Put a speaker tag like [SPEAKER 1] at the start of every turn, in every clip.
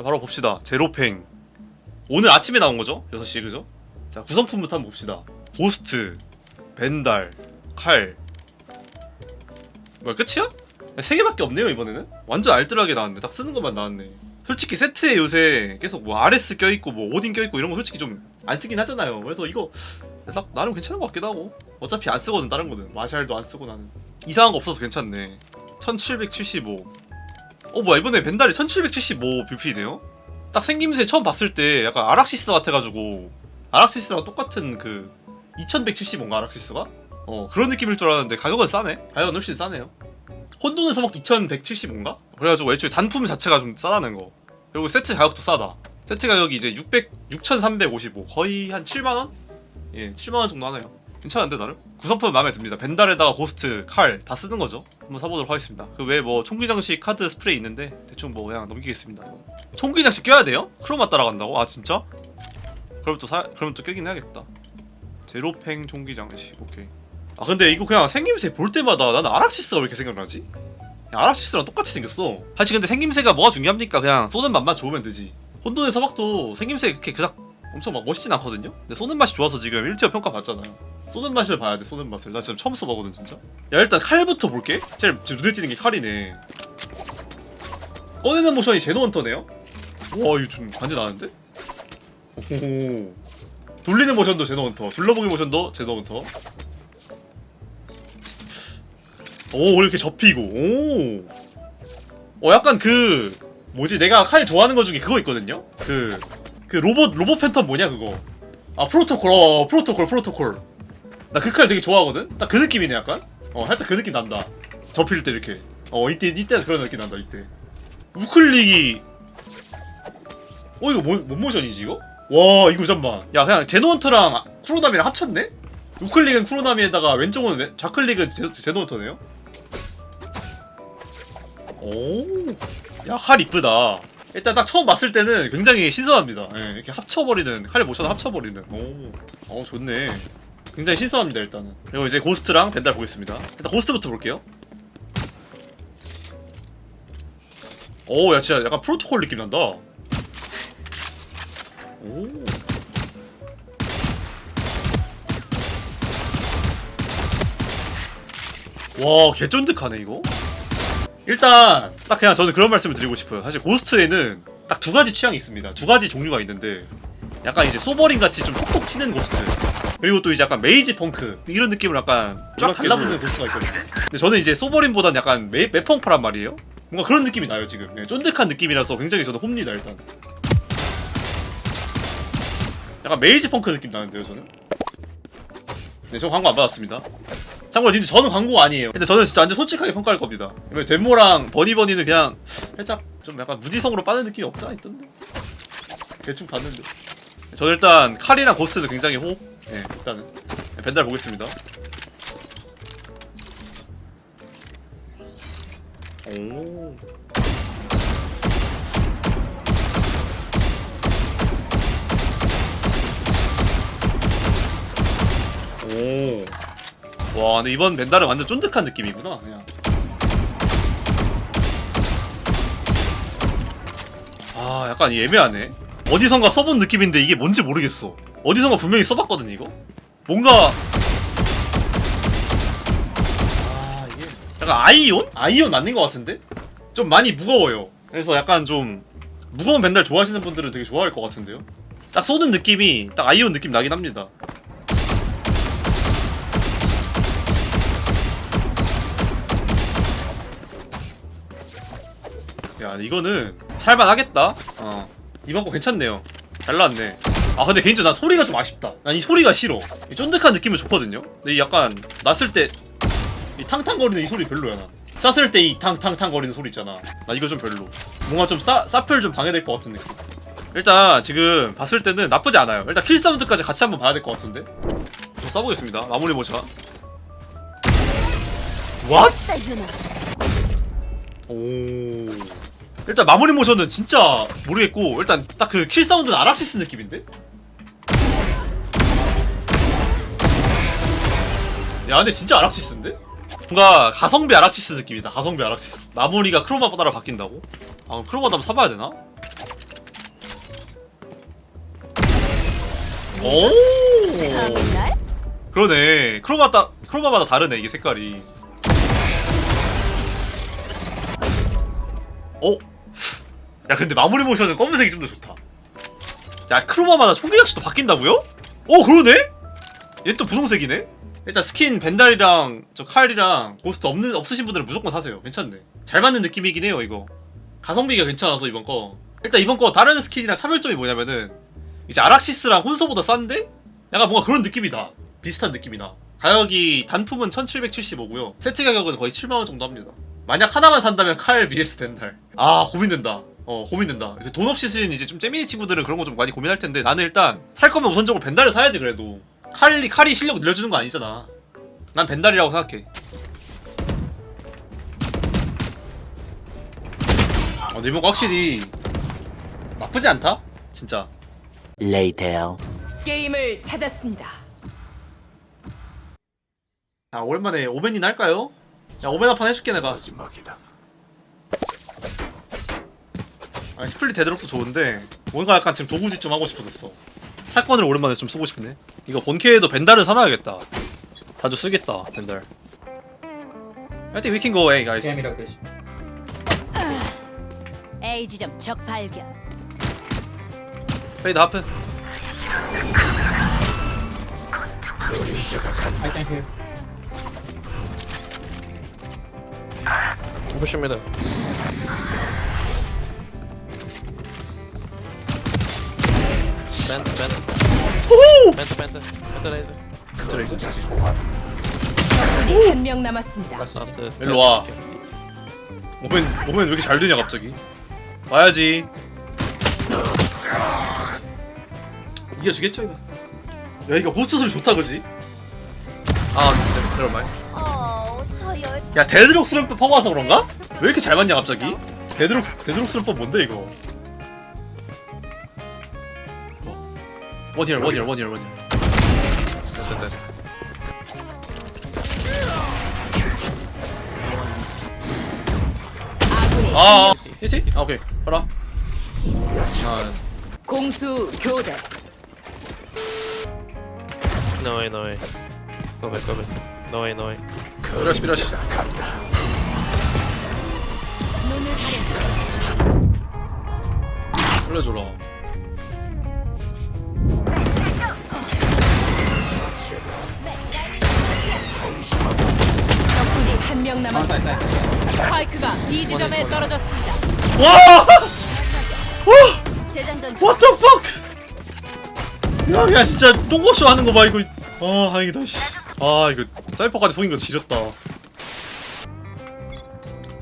[SPEAKER 1] 자, 바로 봅시다. 제로팽. 오늘 아침에 나온 거죠? 6시에 그죠? 자, 구성품부터 한번 봅시다. 고스트, 벤달, 칼. 뭐야, 끝이야? 세 개밖에 없네요, 이번에는. 완전 알뜰하게 나왔네. 딱 쓰는 것만 나왔네. 솔직히 세트에 요새 계속 뭐 RS 껴있고 뭐 오딘 껴있고 이런 거 솔직히 좀 안 쓰긴 하잖아요. 그래서 이거 나, 나름 괜찮은 것 같기도 하고. 어차피 안 쓰거든, 다른 거는. 마샬도 안 쓰고 나는. 이상한 거 없어서 괜찮네. 1775. 어, 뭐야, 이번에 벤달이 1775 뷰피네요? 딱 생김새 처음 봤을 때 약간 아락시스 같아가지고 아락시스랑 똑같은 그 2175인가 아락시스가? 어 그런 느낌일 줄 알았는데 가격은 싸네 가격은 훨씬 싸네요 혼돈에서 막 2175인가? 그래가지고 애초에 단품 자체가 좀 싸다는 거 그리고 세트 가격도 싸다 세트 가격이 이제 600, 6355 거의 한 7만원? 예 7만원 정도 하네요 괜찮은데 나름? 구성품 마음에 듭니다 벤달에다가 고스트, 칼 다 쓰는 거죠 한번 사보도록 하겠습니다 그 외에 뭐 총기 장식 카드 스프레이 있는데 대충 뭐 그냥 넘기겠습니다 총기 장식 껴야 돼요? 크로마 따라간다고? 아 진짜? 그럼 또 사, 그럼 또 껴긴 해야겠다. 제로팽 총기 장식 오케이. 아 근데 이거 그냥 생김새 볼 때마다 나는 아락시스가 왜 이렇게 생각나지? 아락시스랑 똑같이 생겼어. 사실 근데 생김새가 뭐가 중요합니까? 그냥 쏘는 맛만 좋으면 되지. 혼돈의 서막도 생김새 그렇게 그닥 엄청 막 멋있진 않거든요? 근데 쏘는 맛이 좋아서 지금 1티어 평가 받잖아요. 쏘는 맛을 봐야 돼, 쏘는 맛을. 나 지금 처음 써보거든, 진짜. 야, 일단 칼부터 볼게. 제일 지금 눈에 띄는 게 칼이네. 꺼내는 모션이 제노헌터네요? 와, 이거 좀 간지 나는데? 오. 돌리는 모션도 제노헌터, 둘러보기 모션도 제노헌터. 오, 이렇게 접히고, 오. 어, 약간 그, 뭐지, 내가 칼 좋아하는 거 중에 그거 있거든요? 그, 그 로봇, 로봇 팬텀 뭐냐, 그거. 아, 프로토콜, 어, 프로토콜, 프로토콜. 나 그 칼 되게 좋아하거든? 딱 그 느낌이네, 약간? 어, 살짝 그 느낌 난다. 접힐 때 이렇게. 어, 이때, 이때 그런 느낌 난다, 이때. 우클릭이. 어, 이거 뭐, 뭔 모션이지, 이거? 와, 이거 잠만. 야, 그냥 제노헌터랑 쿠로나미랑 합쳤네? 우클릭은 쿠로나미에다가 왼쪽은 왼, 좌클릭은 제, 제노헌터네요? 오. 야, 칼 이쁘다. 일단 딱 처음 봤을 때는 굉장히 신선합니다. 예, 이렇게 합쳐버리는, 칼 모션 합쳐버리는. 오. 어, 좋네. 굉장히 신선합니다, 일단은. 그리고 이제 고스트랑 벤달 보겠습니다. 일단 고스트부터 볼게요. 오, 야, 진짜 약간 프로토콜 느낌 난다. 오. 와, 개쫀득하네, 이거. 일단, 딱 그냥 저는 그런 말씀을 드리고 싶어요. 사실 고스트에는 딱 두 가지 취향이 있습니다. 두 가지 종류가 있는데, 약간 이제 소버린 같이 좀 톡톡 튀는 고스트. 그리고 또 이제 약간 메이지 펑크. 이런 느낌으로 약간 쫙 달라붙는 고스트가 있거든요. 근데 저는 이제 소버린보단 약간 메, 메펑파란 말이에요. 뭔가 그런 느낌이 나요, 지금. 예, 쫀득한 느낌이라서 굉장히 저는 홈니다, 일단. 약간 메이지 펑크 느낌 나는데요, 저는? 네, 저 광고 안 받았습니다. 참고로 님들 저는 광고가 아니에요. 근데 저는 진짜 완전 솔직하게 평가할 겁니다. 왜냐면 덴모랑 버니버니는 그냥 살짝 좀 약간 무지성으로 빠는 느낌이 없지 않아 있던데. 대충 봤는데. 저는 일단 칼이랑 고스트는 굉장히 호흡. 네, 일단은 네, 벤달 보겠습니다. 오. 오. 와, 근데 이번 벤달은 완전 쫀득한 느낌이구나, 그냥. 아, 약간 애매하네. 어디선가 써본 느낌인데 이게 뭔지 모르겠어. 어디선가 분명히 써봤거든, 이거? 뭔가. 아, 이게. 약간 아이온? 아이온 맞는 것 같은데? 좀 많이 무거워요. 그래서 약간 좀. 무거운 벤달 좋아하시는 분들은 되게 좋아할 것 같은데요? 딱 쏘는 느낌이 딱 아이온 느낌 나긴 합니다. 야 이거는 살만하겠다 어 이번 거 괜찮네요 잘 나왔네 아 근데 개인적으로 난 소리가 좀 아쉽다. 난 이 소리가 싫어. 이 쫀득한 느낌은 좋거든요? 근데 이 약간 났을 때 이 탕탕거리는 이 소리 별로야 난. 쐈을 때 이 탕탕탕 거리는 소리 있잖아. 나 이거 좀 별로. 뭔가 좀 싸, 싸플 좀 방해될 것 같은 느낌. 일단 지금 봤을 때는 나쁘지 않아요. 일단 킬 사운드까지 같이 한번 봐야 될 것 같은데? 써보겠습니다. 마무리 모자. What? 오. 일단 마무리 모션은 진짜 모르겠고 일단 딱 그 킬 사운드는 아락시스 느낌인데? 야 근데 진짜 아락시스인데? 뭔가 가성비 아락시스 느낌이다 가성비 아락시스 마무리가 크로마보다로 바뀐다고? 아 크로마 한번 사봐야 되나? 오 그러네 크로마 따, 크로마마다 다르네 이게 색깔이 어? 야 근데 마무리 모션은 검은색이 좀 더 좋다 야 크로마마다 총기각시도 바뀐다고요? 어 그러네? 얘 또 분홍색이네? 일단 스킨 벤달이랑 저 칼이랑 고스트 없는 없으신 분들은 무조건 사세요. 괜찮네. 잘 맞는 느낌이긴 해요 이거. 가성비가 괜찮아서 이번 거. 일단 이번 거 다른 스킨이랑 차별점이 뭐냐면은 이제 아락시스랑 혼소보다 싼데 약간 뭔가 그런 느낌이 나 비슷한 느낌이 나 가격이 단품은 1775고요. 세트 가격은 거의 7만원 정도 합니다. 만약 하나만 산다면 칼 vs 벤달. 아 고민된다. 어 고민된다. 이렇게 돈 없이 쓰는 이제 좀 잼민이 친구들은 그런 거 좀 많이 고민할 텐데 나는 일단 살 거면 우선적으로 벤달을 사야지 그래도 칼이 칼이 실력 늘려주는 거 아니잖아. 난 벤달이라고 생각해. 어거 확실히 나쁘지 않다? 진짜.
[SPEAKER 2] Later.
[SPEAKER 3] 게임을 찾았습니다.
[SPEAKER 1] 자 오랜만에 오벤이나 할까요? 야 오벤 한판 해줄게 내가. 아 스플릿 데드록도 좋은데 뭔가 약간 지금 도구지 좀 하고 싶어졌어 사건을 오랜만에 좀 쓰고 싶네 이거 본캐에도 벤달을 사놔야겠다 자주 쓰겠다 벤달 I think we can go A guys
[SPEAKER 4] 게임이라고.
[SPEAKER 3] A 지점 적 발견.
[SPEAKER 1] 페이드 하프
[SPEAKER 4] I can hear.
[SPEAKER 5] 보십니다. 벤트 벤트 벤트 벤트 벤트 레이즈
[SPEAKER 1] 트레이드
[SPEAKER 3] 적군이 한 명 남았습니다.
[SPEAKER 5] 라스트
[SPEAKER 1] 일로 와. 오벤 오벤 왜 이렇게 잘 되냐 갑자기 와야지 이겨주겠죠 이거 야 이거 호스 소리 좋다 그지? 아 잠깐만
[SPEAKER 3] 어, 더 열.
[SPEAKER 1] 야 데드록 수련법 하고 와서 그런가? 왜 이렇게 잘 맞냐 갑자기? 데드록 데드록 수련법 뭔데 이거? 원히얼 원히얼 원히얼 원히얼
[SPEAKER 3] 아군이
[SPEAKER 1] 아 히티? 아 오케이. 봐라. 아
[SPEAKER 3] 공수 교대.
[SPEAKER 5] No way no way Go back go back No way no way
[SPEAKER 1] 피러시 피러시.
[SPEAKER 3] 눈을 가려.
[SPEAKER 1] 올려줘라
[SPEAKER 3] B 지점에 떨어졌습니다.
[SPEAKER 1] 와!
[SPEAKER 3] 재장전
[SPEAKER 1] What the fuck? 야, 야 진짜 똥꼬쇼 하는 거 봐 이거. 아 다행이다. 씨. 아 이거 사이퍼까지 속인 거 지렸다.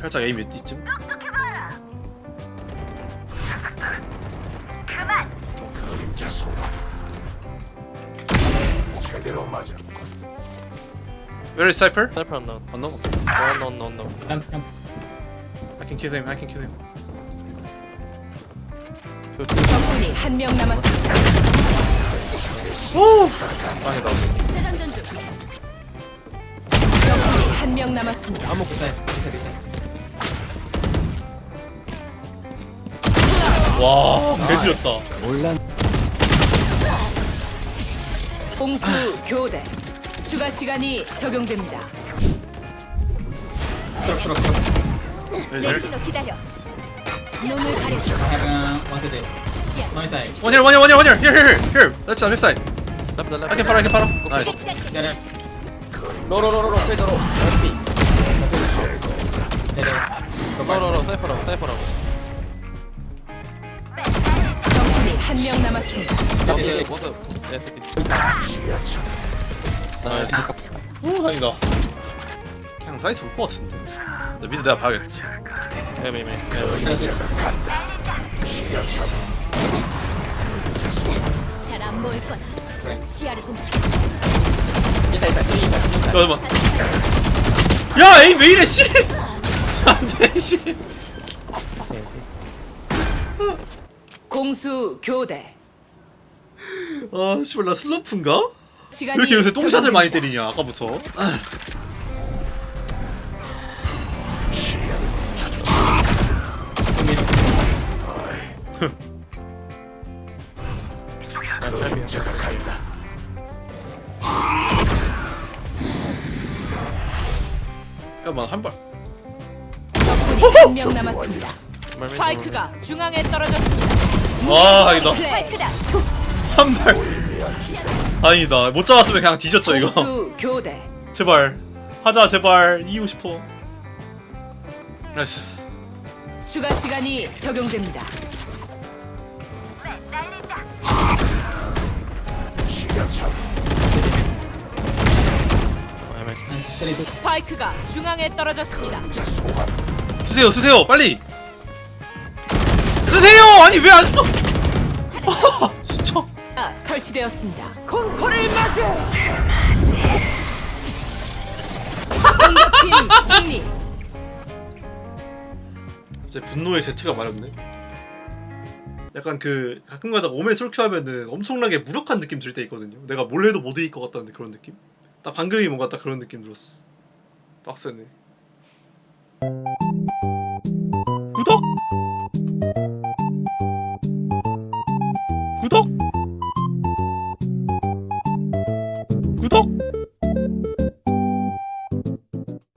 [SPEAKER 1] 살짝 에임 이쯤. Where is Cypher?
[SPEAKER 5] Sniper unknown
[SPEAKER 1] Unknown.
[SPEAKER 5] Unknown unknown unknown
[SPEAKER 4] Ramp, ramp.
[SPEAKER 1] I can kill him. I can kill him.
[SPEAKER 3] 적군이 한 명 남았습니다.
[SPEAKER 1] 빵이다.
[SPEAKER 3] 재장전 중. 적군이 한 명 남았습니다.
[SPEAKER 4] This side.
[SPEAKER 1] 와, 개지렸다.
[SPEAKER 3] 공수 교대. 추가 시간이 적용됩니다.
[SPEAKER 4] Stop, stop, stop.
[SPEAKER 3] 내 신호 기다려. 눈을 가려.
[SPEAKER 4] I have uh, one city.
[SPEAKER 3] 시야.
[SPEAKER 4] No inside.
[SPEAKER 1] One here, one here, one here, one here. Here, here, here, here. Left side, left side.
[SPEAKER 5] Left left
[SPEAKER 1] I can follow, I can follow. Nice.
[SPEAKER 4] Go
[SPEAKER 5] No
[SPEAKER 4] back.
[SPEAKER 5] no no Sniper out Sniper out
[SPEAKER 3] 적군이 한 명 남았습니다.
[SPEAKER 5] What's up Yeah city Nice
[SPEAKER 1] 오, 다행이다. 그냥 사이트 올것 같은데. 나 미드 내가
[SPEAKER 3] 잘안 보일 거다. 시야를 훔치겠어.
[SPEAKER 1] 잠깐만. 야, 에이 왜 이래 씨. 안돼 씨.
[SPEAKER 3] 공수 교대.
[SPEAKER 1] 아, 씨발 나 슬럼프인가? 왜 이렇게 요새 똥샷을 많이. 때리냐 아까부터. 한 발
[SPEAKER 3] 적군이 한명 남았습니다.
[SPEAKER 5] 말면
[SPEAKER 3] 스파이크가 중앙에 떨어졌습니다.
[SPEAKER 1] 와 아니다
[SPEAKER 3] 스파이크다.
[SPEAKER 1] 한 발 아니다 못 잡았으면 그냥 뒤졌죠 이거
[SPEAKER 3] 공수 교대.
[SPEAKER 1] 제발 하자 제발 이기고 싶어 나이스
[SPEAKER 3] 추가 시간이 적용됩니다.
[SPEAKER 4] 세리스
[SPEAKER 3] 스파이크가 중앙에 떨어졌습니다.
[SPEAKER 1] 쓰세요 쓰세요 빨리 쓰세요 아니 왜 안 써? 진짜
[SPEAKER 3] 아, 설치되었습니다. 공포를 막여. 공격팀 승리.
[SPEAKER 1] 제 분노의 제트가 말했네 약간 그 가끔가다 몸에 술취하면은 엄청나게 무력한 느낌 들 때 있거든요. 내가 뭘 해도 못 이길 것 같다는 그런 느낌? 딱 방금이 뭔가 딱 그런 느낌 들었어. 빡세네 구독! 구독! 구독